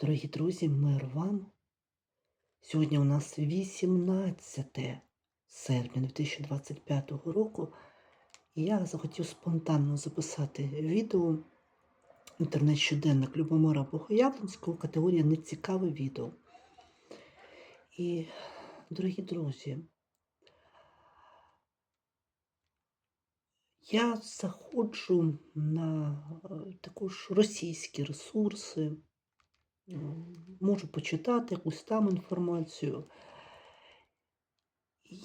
Дорогі друзі, мир вам. Сьогодні у нас 18 серпня 2025 року, і я захотів спонтанно записати відео інтернет-щоденник Любомира Богоявленського, категорія Нецікаве відео. І, дорогі друзі, я заходжу на е, також російські ресурси. Можу почитати якусь там інформацію.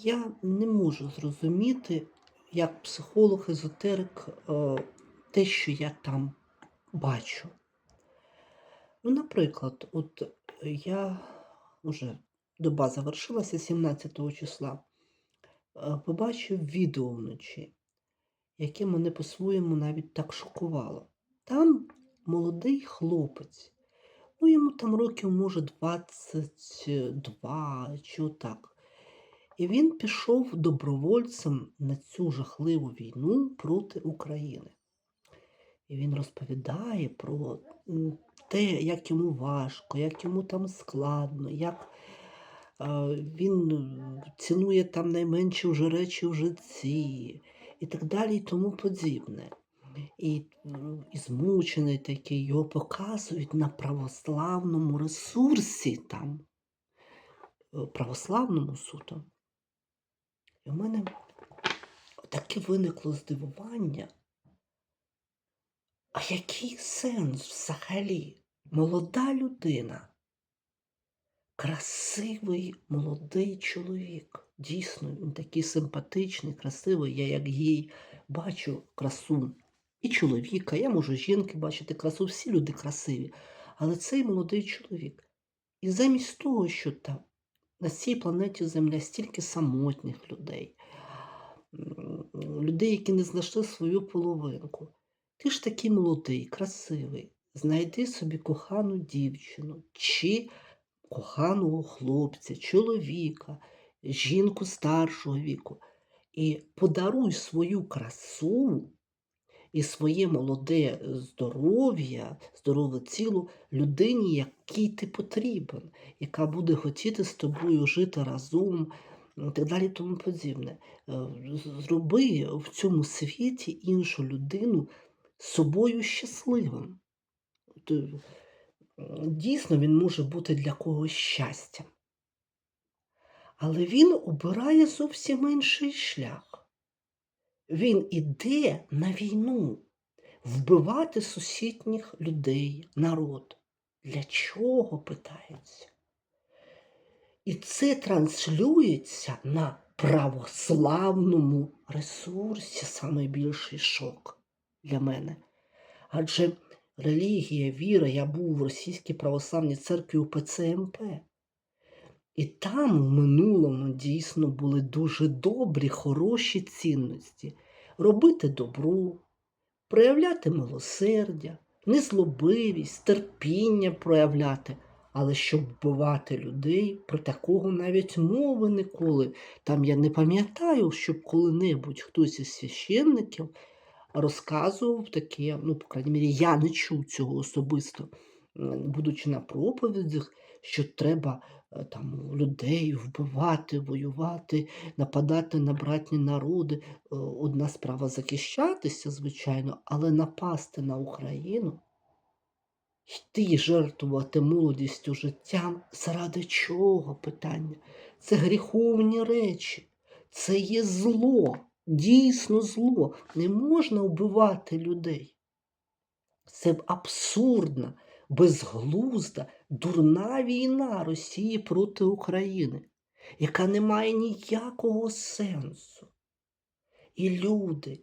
Я не можу зрозуміти, як психолог, езотерик, е, те, що я там бачу. Ну, наприклад, от я вже доба завершилася 17 числа, е, побачив відео вночі, яке мене по-своєму навіть так шокувало. Там молодий хлопець. Ну, йому там років, може, 22 чи отак. І він пішов добровольцем на цю жахливу війну проти України. І він розповідає про те, як йому важко, як йому там складно, як він е, цінує там найменші вже речі в житті і так далі, і тому подібне. І, і змучений такий, його показують на православному ресурсі там, е, православному суто. І в мене таке виникло здивування. А який сенс взагалі? Молода людина, красивий молодий чоловік. Дійсно, він такий симпатичний, красивий. Я як їй бачу красу і чоловіка, я можу жінки бачити красу, всі люди красиві. Але цей молодий чоловік. І замість того, що там на цій планеті Земля стільки самотніх людей, людей, які не знайшли свою половинку. Ти ж такий молодий, красивий. Знайди собі кохану дівчину чи коханого хлопця, чоловіка, жінку старшого віку. І подаруй свою красу і своє молоде здоров'я, здорове тіло людині, якій ти потрібен, яка буде хотіти з тобою жити разом і так далі, тому подібне. Е, Зроби в цьому світі іншу людину собою щасливим. Дійсно, він може бути для когось щастям. Але він обирає зовсім інший шлях. Він іде на війну вбивати сусідніх людей, народ. Для чого питається? І це транслюється на православному ресурсі найбільший шок для мене. Адже релігія, віра, я був в Російській православній церкві УПЦ МП. І там в минулому дійсно були дуже добрі, хороші цінності. Робити добро, проявляти милосердя, незлобивість, терпіння проявляти. Але щоб вбивати людей, про такого навіть мови ніколи. Там я не пам'ятаю, щоб коли-небудь хтось із священників розказував таке, ну, по крайній мірі, я не чув цього особисто, будучи на проповідях, що треба там людей вбивати, воювати, нападати на братні народи. Е, Одна справа захищатися, звичайно, але напасти на Україну, йти жертвувати молодістю життям, заради чого питання? Це гріховні речі, це є зло, дійсно зло. Не можна вбивати людей. Це абсурдна, безглузда, дурна війна Росії проти України, яка не має ніякого сенсу. І люди,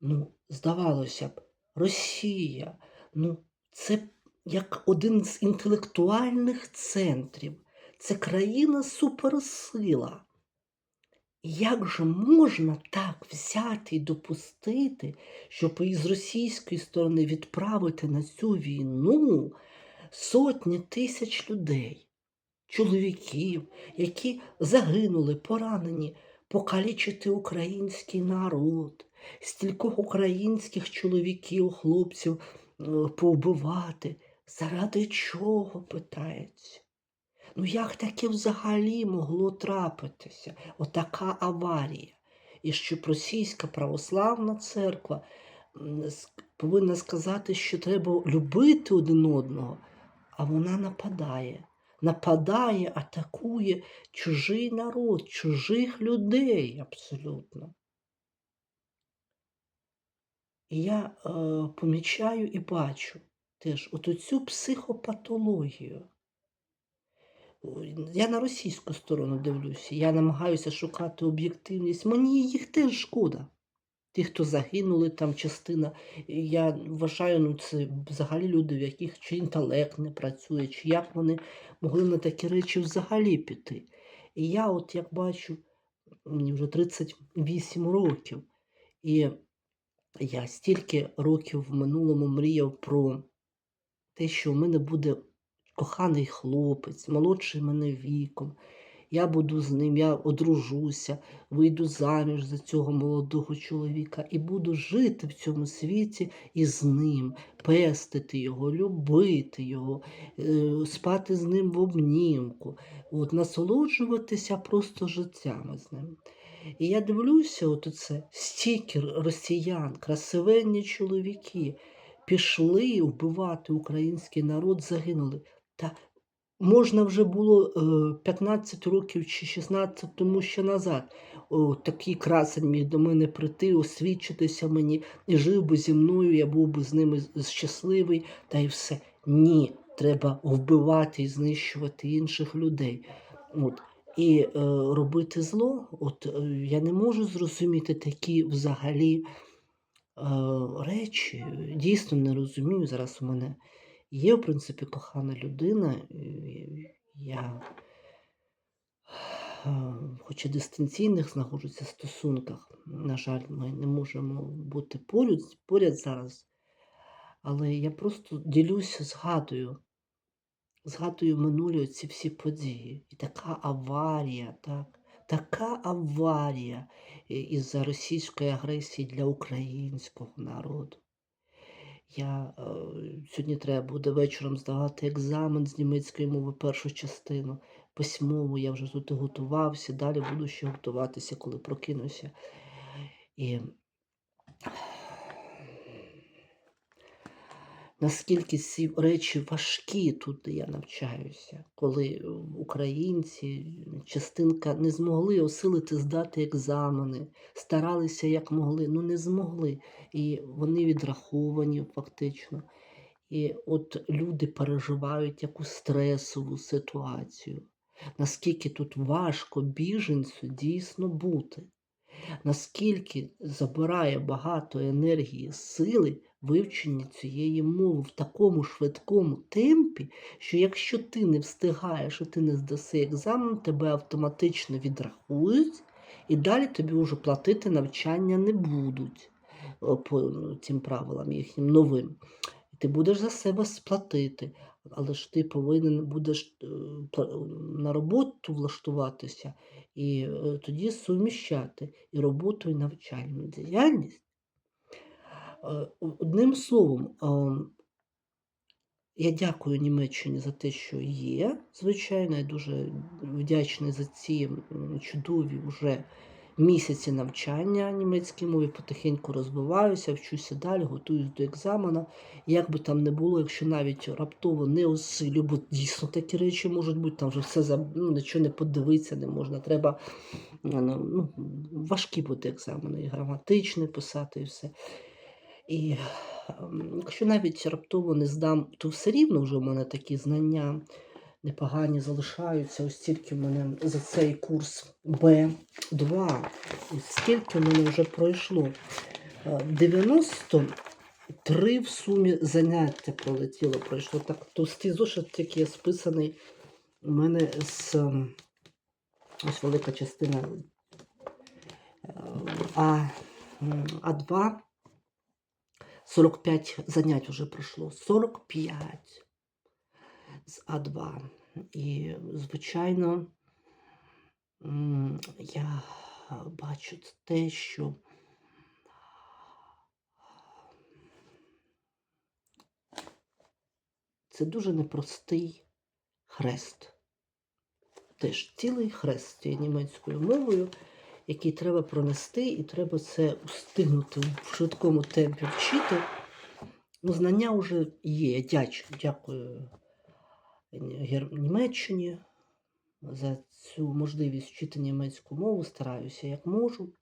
ну, здавалося б, Росія, ну, це як один з інтелектуальних центрів, це країна суперсила. Як же можна так взяти і допустити, щоб із російської сторони відправити на цю війну сотні тисяч людей, чоловіків, які загинули, поранені, покалічити український народ, стількох українських чоловіків, хлопців е, повбивати? Заради чого питається? Ну як таке взагалі могло трапитися? Отака аварія. І щоб російська православна церква повинна сказати, що треба любити один одного, а вона нападає. Нападає, атакує чужий народ, чужих людей абсолютно. І я е, помічаю і бачу теж от цю психопатологію. Я на російську сторону дивлюся, я намагаюся шукати об'єктивність. Мені їх теж шкода. Ті, хто загинули, там частина. Я вважаю, ну це взагалі люди, в яких чи інтелект не працює, чи як вони могли на такі речі взагалі піти. І я, от як бачу, мені вже 38 років, і я стільки років в минулому мріяв про те, що в мене буде коханий хлопець, молодший мене віком. Я буду з ним, я одружуся, вийду заміж за цього молодого чоловіка і буду жити в цьому світі із ним, пестити його, любити його, е, спати з ним в обнімку, от, насолоджуватися просто життями з ним. І я дивлюся, от оце, стільки росіян, красивенні чоловіки пішли вбивати український народ, загинули. Та можна вже було е, 15 років чи 16 тому ще назад. О, такий красень міг до мене прийти, освідчитися мені, і жив би зі мною, я був би з ними щасливий, та й все. Ні, треба вбивати і знищувати інших людей. От. І е, робити зло, от е, я не можу зрозуміти такі взагалі е, речі. Дійсно не розумію. Зараз у мене є, в принципі, кохана людина. Я, е, хоч і дистанційних знаходжуся стосунках, на жаль, ми не можемо бути поряд, поряд зараз. Але я просто ділюся, згадую, згадую минулі ці всі події. І така аварія, так, така аварія із-за російської агресії для українського народу. Я е, сьогодні треба буде вечором здавати екзамен з німецької мови, першу частину. Письмову я вже тут готувався, далі буду ще готуватися, коли прокинуся. І наскільки ці речі важкі тут, де я навчаюся, коли е, українці, частинка не змогли осилити здати екзамени, старалися як могли, ну не змогли. І вони відраховані фактично. І от люди переживають якусь стресову ситуацію. Наскільки тут важко біженцю дійсно бути, наскільки забирає багато енергії, сили вивчення цієї мови в такому швидкому темпі, що якщо ти не встигаєш і ти не здаси екзамен, тебе автоматично відрахують, і далі тобі вже платити навчання не будуть по ну, цим правилам їхнім новим. Ти будеш за себе сплатити, але ж ти повинен будеш е, на роботу влаштуватися і е, тоді суміщати і роботу, і навчальну діяльність. Е, Одним словом, ем, я дякую Німеччині за те, що є. Звичайно, я дуже вдячний за ці чудові вже місяці навчання німецькій мові. Потихеньку розвиваюся, вчуся далі, готуюсь до екзамена. Як би там не було, якщо навіть раптово не осилю, бо дійсно такі речі можуть бути, там вже все ну, нічого не подивитися не можна. Треба ну, ну, важкі бути екзамени, і граматичне писати, і все. І ем, якщо навіть раптово не здам, то все рівно вже в мене такі знання непогані залишаються. Ось стільки в мене за цей курс Б2. І скільки в мене вже пройшло? Е, 93 в сумі заняття пролетіло, пройшло. Так, товстий зошит такий списаний у мене з ем, ось велика частина е, А, А2. 45 занять вже пройшло. 45 з А2. І, звичайно, я бачу те, що це дуже непростий хрест. Теж цілий хрест цією німецькою мовою, який треба пронести, і треба це устигнути в швидкому темпі вчити. Ну, знання вже є. Дяч, дякую Німеччині за цю можливість вчити німецьку мову. Стараюся як можу.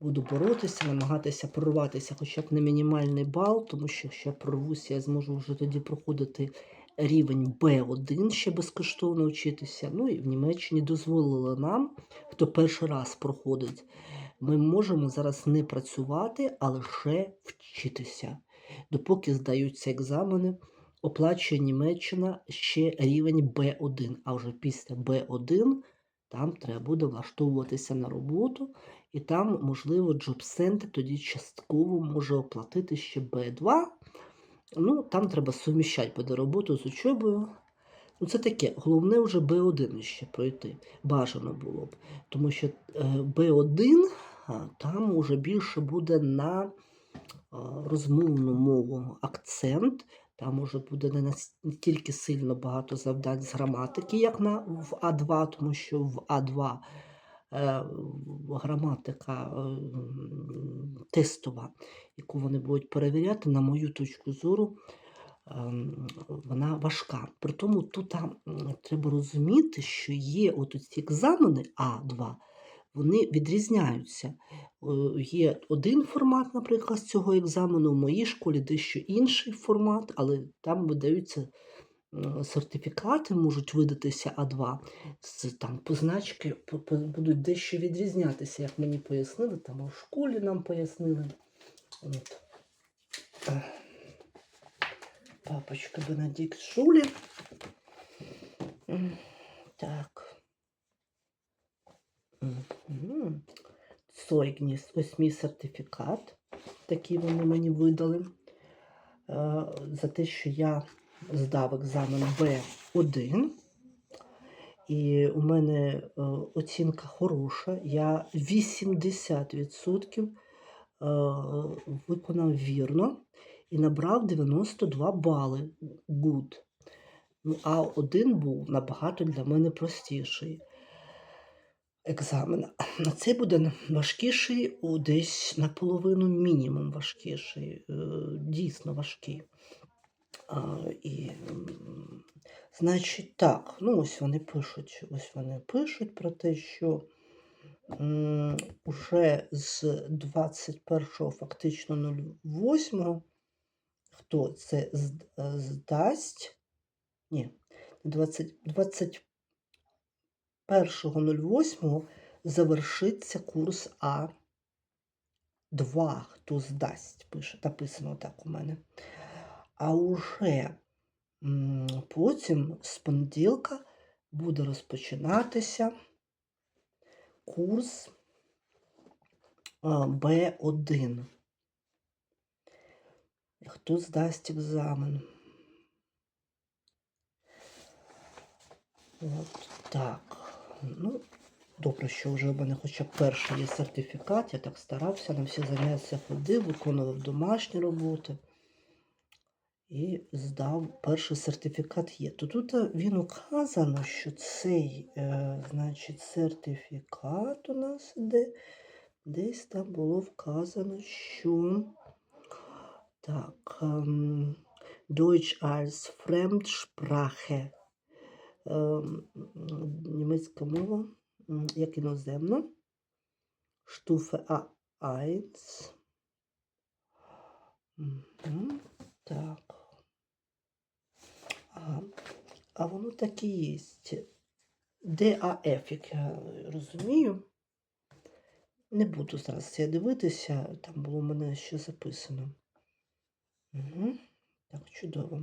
Буду боротися, намагатися прорватися хоча б на мінімальний бал, тому що якщо я прорвуся, я зможу вже тоді проходити рівень B1 ще безкоштовно вчитися. Ну і в Німеччині дозволили нам, хто перший раз проходить, ми можемо зараз не працювати, а лише вчитися. Допоки здаються екзамени, оплачує Німеччина ще рівень B1, а вже після B1 там треба буде влаштовуватися на роботу, і там, можливо, джоб-центр тоді частково може оплатити ще B2. Ну, там треба суміщати буде роботу з учобою. Ну, це таке, головне вже Б1 ще пройти. Бажано було б. Тому що е, Б1 а, там уже більше буде на а, розмовну мову акцент. Там уже буде не настільки сильно багато завдань з граматики, як на в А2, тому що в А2 е, граматика е, тестова, яку вони будуть перевіряти, на мою точку зору, ем, вона важка. При тому тут треба розуміти, що є от ці екзамени А2, вони відрізняються. Е, Є один формат, наприклад, цього екзамену, в моїй школі дещо інший формат, але там видаються сертифікати, можуть видатися А2, там позначки будуть дещо відрізнятися, як мені пояснили, там у школі нам пояснили. От. Е, Папочка Бенедикт Шулі. Так. Мгм. Ось мій сертифікат. Такий вони мені видали. е, За те, що я здав екзамен Б1. І у мене е, оцінка хороша. Я 80% е, виконав вірно і набрав 92 бали. Good. Ну, а один був набагато для мене простіший екзамен. А цей буде важкіший, десь наполовину мінімум важкіший, е, дійсно важкий. І, значить, так, ну ось вони пишуть, ось вони пишуть про те, що м, уже з 21 фактично 08 хто це е, здасть? Ні, 20, 21.08 завершиться курс А2. Хто здасть, пише, написано так у мене. А уже потім з понеділка буде розпочинатися курс Б1. Хто здасть екзамен? От так. Ну, добре, що вже в мене хоча б перший є сертифікат. Я так старався, на всі заняття ходив, виконував домашні роботи. І здав перший сертифікат є. То тут е, він указано, що цей, е, значить, сертифікат у нас іде. Десь там було вказано, що так, ем, Deutsch als Fremdsprache. Ем, німецька мова як іноземна. Штуфе А1. Мгм, Так. А, а воно так і є. ДАФ, як я розумію. Не буду зараз це дивитися, там було в мене ще записано. Угу. Так, чудово.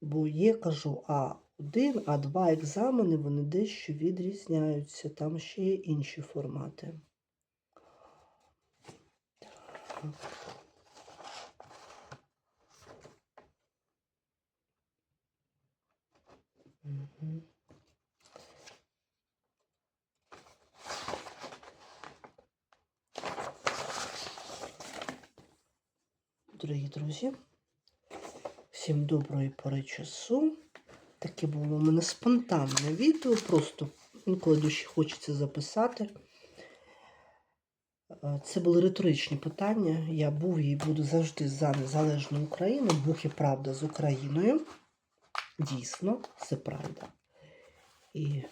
Бо є, кажу, А1, А2 екзамени, вони дещо відрізняються. Там ще є інші формати. Так. Дорогі друзі, Всім доброї пори часу. Таке було у мене спонтанне відео, просто інколи душі хочеться записати. Е, Це були риторичні питання. Я був і буду завжди за незалежну Україну. Бог і правда з Україною. Дійсно, це правда. І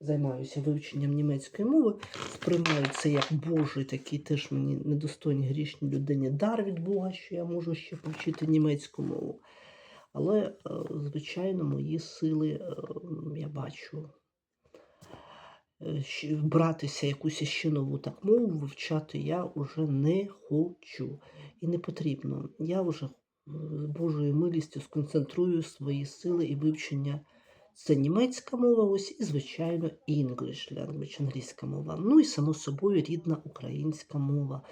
займаюся вивченням німецької мови. Сприймаю це як Божий такий теж мені недостойній грішній людині дар від Бога, що я можу ще повчити німецьку мову. Але, е, звичайно, мої сили е, я бачу. е, Братися якусь ще нову так мову вивчати я вже не хочу і не потрібно. Я вже Божою милістю сконцентрую свої сили і вивчення. Це німецька мова, ось і, звичайно, English language, англійська мова. Ну і, само собою, рідна українська мова,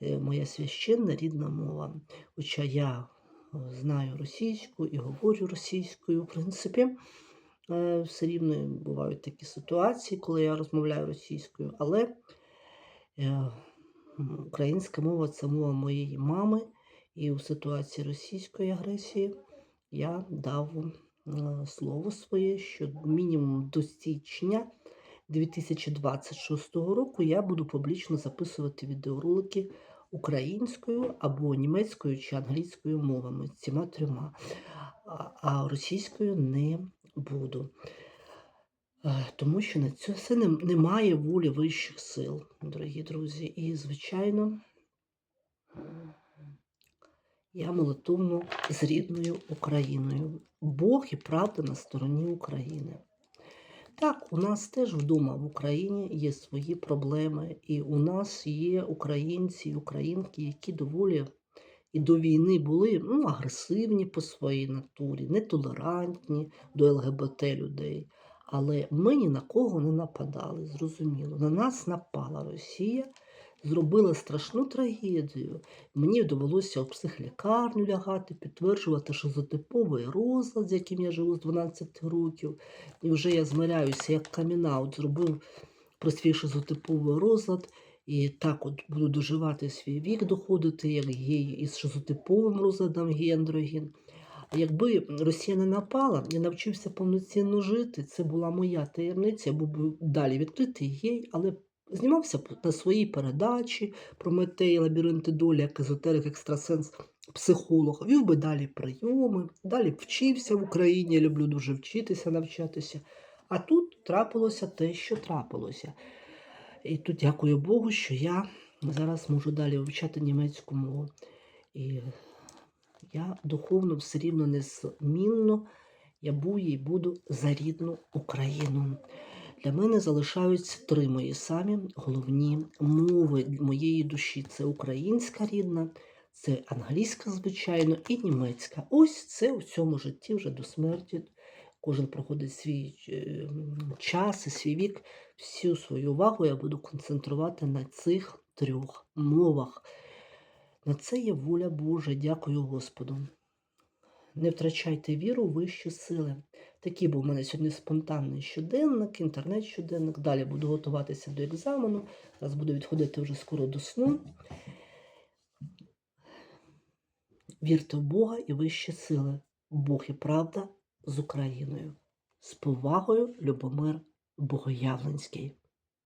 е, моя священна рідна мова. Хоча я е, знаю російську і говорю російською, в принципі, е, все рівно бувають такі ситуації, коли я розмовляю російською, але українська мова це мова моєї мами, і у ситуації російської агресії я дав е, слово своє, що мінімум до січня 2026 року я буду публічно записувати відеоролики українською або німецькою чи англійською мовами, цими трьома, а, російською не буду. Е, Тому що на це все немає волі вищих сил, дорогі друзі. І, звичайно, я молитовно з рідною Україною. Бог і правда на стороні України. Так, у нас теж вдома в Україні є свої проблеми, і у нас є українці і українки, які доволі і до війни були ну, агресивні по своїй натурі, нетолерантні до ЛГБТ людей. Але ми ні на кого не нападали, зрозуміло. На нас напала Росія, зробила страшну трагедію. Мені довелося в психлікарню лягати, підтверджувати шизотиповий розлад, з яким я живу з 12 років. І вже я змиряюся, як камінаут зробив про свій шизотиповий розлад. І так от буду доживати свій вік, доходити як гей із шизотиповим розладом гей-андрогін. А якби Росія не напала, я навчився повноцінно жити. Це була моя таємниця, я був далі відкритий гей, але знімався на своїй передачі про Метеї, лабіринти долі, як езотерик, екстрасенс, психолог. Вів би далі прийоми, далі вчився в Україні. Я люблю дуже вчитися, навчатися. А тут трапилося те, що трапилося. І тут дякую Богу, що я зараз можу далі вивчати німецьку мову. І я духовно все рівно незмінно, я був і буду за рідну Україну. Для мене залишаються три мої самі головні мови моєї душі: це українська рідна, це англійська, звичайно, і німецька. Ось це у цьому житті вже до смерті. Кожен проходить свій е, час і свій вік. Всю свою увагу я буду концентрувати на цих трьох мовах. На це є воля Божа. Дякую Господу. Не втрачайте віру в вищі сили. Такий був у мене сьогодні спонтанний щоденник, інтернет-щоденник. Далі буду готуватися до екзамену. Зараз буду відходити вже скоро до сну. Вірте в Бога і вищі сили. Бог і правда з Україною. З повагою, Любомир Богоявленський.